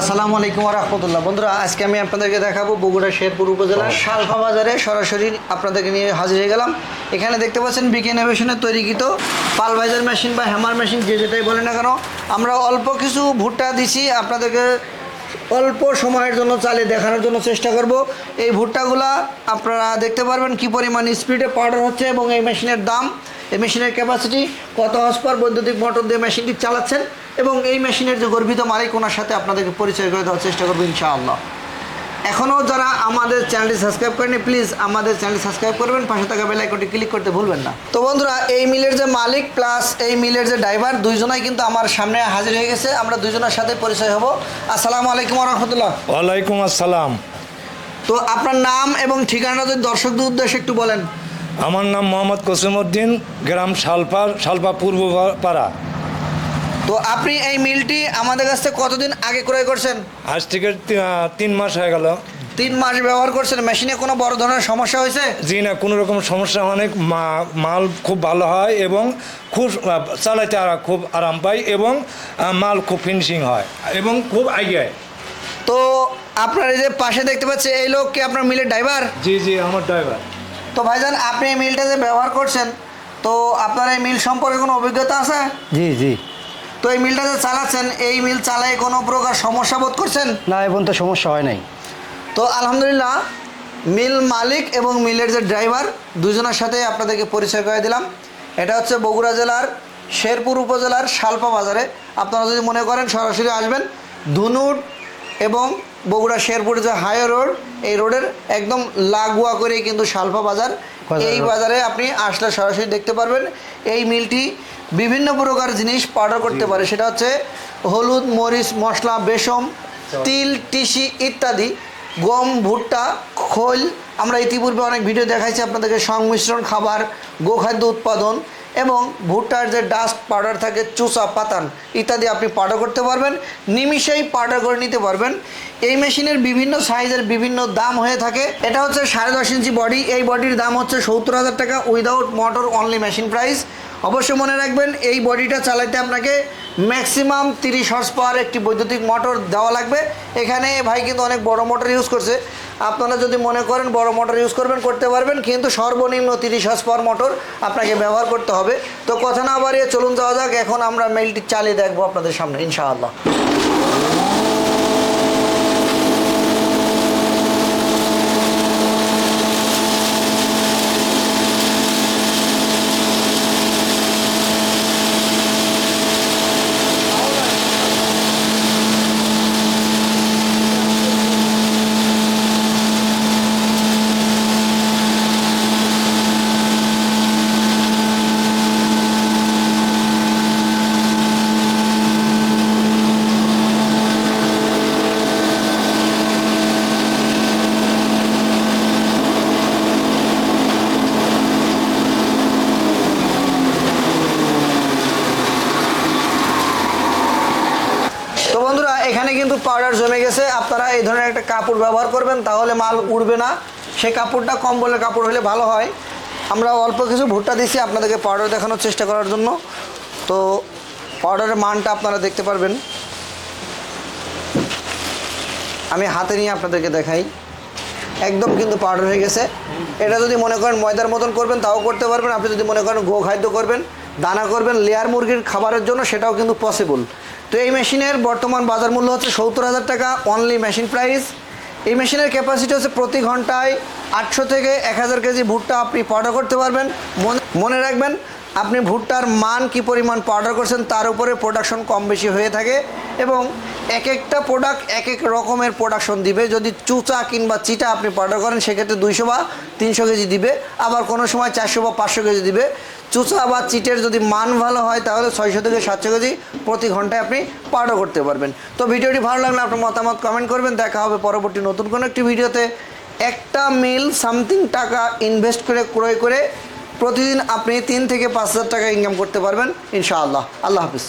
আসসালামু আলাইকুম রহমতুল্লাহ। বন্ধুরা আজকে আমি আপনাদেরকে দেখাবো বগুড়া শেরপুর উপজেলার শালফা বাজারে সরাসরি আপনাদেরকে নিয়ে হাজির হয়ে গেলাম। এখানে দেখতে পাচ্ছেন বিকে ইনোভেশনের তৈরিকৃত পালভাইজার মেশিন বা হ্যামার মেশিন যে যেটাই বলে না কেন আমরা অল্প কিছু ভুট্টা দিছি আপনাদেরকে অল্প সময়ের জন্য চালিয়ে দেখানোর জন্য চেষ্টা করব। এই ভুট্টাগুলা আপনারা দেখতে পারবেন কি পরিমাণ স্পিডে পাউডার হচ্ছে এবং এই মেশিনের দাম এই মেশিনের ক্যাপাসিটি কত হসপার বৈদ্যুতিক মোটর দিয়ে মেশিনটি চালাচ্ছেন এবং এই মেশিনের যে গর্বিত মালিক ওনার সাথে আপনাদেরকে পরিচয় করে দেওয়ার চেষ্টা করব ইনশাআল্লাহ। এখনও যারা আমাদের চ্যানেলটি সাবস্ক্রাইব করেনি প্লিজ আমাদের চ্যানেলটি সাবস্ক্রাইব করবেন পাশে থাকা বেল আইকনটি ক্লিক করতে ভুলবেন না। তো বন্ধুরা এই মিলের যে মালিক প্লাস এই মিলের যে ড্রাইভার দুইজনাই কিন্তু আমার সামনে হাজির হয়ে গেছে। আমরা দুইজনের সাথে পরিচয় হব। আসসালামু আলাইকুম রহমতুল্লাহ। ওয়ালাইকুম আসসালাম। তো আপনার নাম এবং ঠিকানা যদি দর্শকদের উদ্দেশ্যে একটু বলেন। আমার নাম মোহাম্মদ কসিমউদ্দিন গ্রাম শালপা শালপা পূর্ব পাড়া। তো আপনি এই মিলটি আমাদের কাছ থেকে কতদিন আগে ক্রয় করছেন? আজ থেকে তিন মাস হয়ে গেল। তিন মাস ব্যবহার করছেন মেশিনে কোনো বড় ধরনের সমস্যা হয়েছে? জি না কোনো রকম সমস্যা অনেক মা- মাল খুব ভালো হয় এবং খুব চালাইতে আর- খুব আরাম পাই এবং মাল খুব ফিনিশিং হয় এবং খুব আগে তো আপনার এই যে পাশে দেখতে পাচ্ছি এই লোক কি আপনার মিলের ড্রাইভার জি জি আমার ড্রাইভার তো ভাইজান আপনি এই মিলটা যে ব্যবহার করছেন তো আপনার এই মিল সম্পর্কে কোনো অভিজ্ঞতা আছে? জি জি। তো এই মিলটা যে চালাচ্ছেন এই মিল চালায় কোনো প্রকার সমস্যা বোধ করছেন? না এখন তো সমস্যা হয় নাই। তো আলহামদুলিল্লাহ মিল মালিক এবং মিলের যে ড্রাইভার দুজনের সাথে আপনাদেরকে পরিচয় করে দিলাম। এটা হচ্ছে বগুড়া জেলার শেরপুর উপজেলার শালপা বাজারে। আপনারা যদি মনে করেন সরাসরি আসবেন ধুনুট এবং বগুড়া শেরপুর যে হাইওয়ে রোড এই রোডের একদম লাগোয়া করেই কিন্তু বাজার। বাজার এই বাজারে। আপনি আসলে সরাসরি দেখতে পারবেন এই মিলটি বিভিন্ন প্রকার জিনিস পাউডার করতে পারে। সেটা হচ্ছে হলুদ মরিচ মশলা বেসম তিল টিসি ইত্যাদি গম ভুট্টা খোল। আমরা ইতিপূর্বে অনেক ভিডিও দেখাইছি আপনাদেরকে সংমিশ্রণ খাবার গোখাদ্য উৎপাদন। এবং ভুট্টার যে ডাস্ট পাউডার থাকে চুষা পাতান ইত্যাদি আপনি পাউডার করতে পারবেন। নিমিষেই পাউডার করে নিতে পারবেন। এই মেশিনের বিভিন্ন সাইজের বিভিন্ন দাম হয়ে থাকে। এটা হচ্ছে সাড়ে দশ ইঞ্চি বডি এই বডির দাম হচ্ছে সত্তর হাজার টাকা। Without motor only machine price অবশ্যই মনে রাখবেন, এই বডিটা চালাইতে আপনাকে ম্যাক্সিমাম তিরিশ হর্স পাওয়ার একটি বৈদ্যুতিক মোটর দেওয়া লাগবে। এখানে ভাই কিন্তু অনেক বড় মোটর ইউজ করছে। আপনারা যদি মনে করেন বড় মোটর ইউজ করবেন, করতে পারবেন, কিন্তু সর্বনিম্ন তিরিশ হর্স পাওয়ার মোটর আপনাকে ব্যবহার করতে হবে। তো কথা না বাড়িয়ে চলুন যাওয়া যাক, এখন আমরা মেলটি চালিয়ে দেখব আপনাদের সামনে, ইনশাআল্লাহ তো বন্ধুরা এখানে কিন্তু পাউডার জমে গেছে, আপনারা এই ধরনের একটা কাপড় ব্যবহার করবেন, তাহলে মাল উড়বে না। সেই কাপড়টা কম্বলের কাপড় হলে ভালো হয়। আমরা অল্প কিছু ভুট্টা দিছি আপনাদেরকে পাউডার দেখানোর চেষ্টা করার জন্য। তো পাউডারের মানটা আপনারা দেখতে পারবেন। আমি হাতে নিয়ে আপনাদেরকে দেখাই। একদম কিন্তু পাউডার হয়ে গেছে। এটা যদি মনে করেন ময়দার মতন করবেন, তাও করতে পারবেন। আপনি যদি মনে করেন গো খাদ্য করবেন দানা করবেন লেয়ার মুরগির খাবারের জন্য, সেটাও কিন্তু পসিবল তো এই মেশিনের বর্তমান বাজার মূল্য হচ্ছে সত্তর হাজার টাকা অনলি মেশিন প্রাইস এই মেশিনের ক্যাপাসিটি হচ্ছে প্রতি ঘন্টায় আটশো থেকে এক হাজার কেজি ভুট্টা আপনি পাউডার করতে পারবেন। মনে রাখবেন, আপনি ভুট্টার মান কি পরিমাণ পাউডার করছেন, তার উপরে প্রোডাকশন কম বেশি হয়ে থাকে এবং এক একটা প্রোডাক্ট এক এক রকমের প্রোডাকশন দিবে। যদি চুচা কিংবা চিটা আপনি পাউডার করেন, সেক্ষেত্রে দুইশো বা তিনশো কেজি দিবে। আবার কোনো সময় চারশো বা পাঁচশো কেজি দিবে। চুচা বা চিটের যদি মান ভালো হয়, তাহলে ছয়শো থেকে সাতশো কেজি প্রতি ঘন্টায় আপনি পাউডার করতে পারবেন। তো ভিডিওটি ভালো লাগলে আপনার মতামত কমেন্ট করবেন। দেখা হবে পরবর্তী নতুন কোনো একটি ভিডিওতে। একটা মিল সামথিং টাকা ইনভেস্ট করে, ক্রয় করে প্রতিদিন আপনি তিন থেকে পাঁচ হাজার টাকা ইনকাম করতে পারবেন, ইনশাআল্লাহ। আল্লাহ হাফিজ।